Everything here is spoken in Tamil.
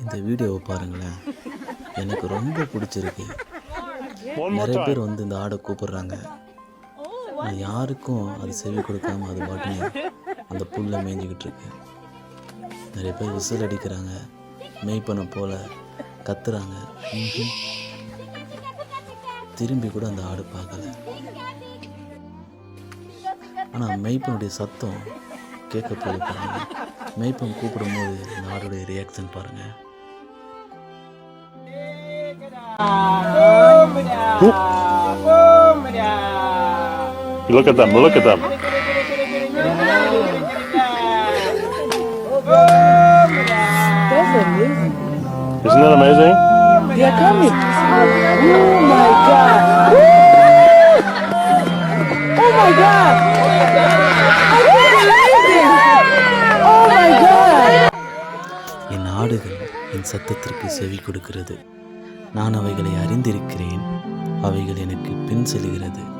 இந்த வீடியோவை பாருங்களேன். எனக்கு ரொம்ப பிடிச்சிருக்கு. நிறைய. பேர் வந்து இந்த ஆடை கூப்பிடுறாங்க. நான் யாருக்கும் அது செவி கொடுக்காம அது பாட்டுன்னு அந்த புல்லை மேய்ஞ்சிக்கிட்டு இருக்கு. நிறைய பேர் விசில் அடிக்கிறாங்க. மேய்ப்பனை போல கத்துறாங்க. திரும்பி கூட அந்த ஆடு பார்க்கல. ஆனால் மெய்ப்பனுடைய சத்தம் கேட்க போது பாருங்க மெய்ப்பன் கூப்பிடும்போது இந்த ஆடுடைய ரியாக்ஷன் பாருங்கள் You look at them. Look at them. That's amazing. Isn't that amazing? They are coming. Oh my God. ஆடுகள் என் சத்தத்திற்கு செவி கொடுக்கிறது. நான் அவைகளை அறிந்திருக்கிறேன். அவைகள் எனக்கு பின் செல்கிறது.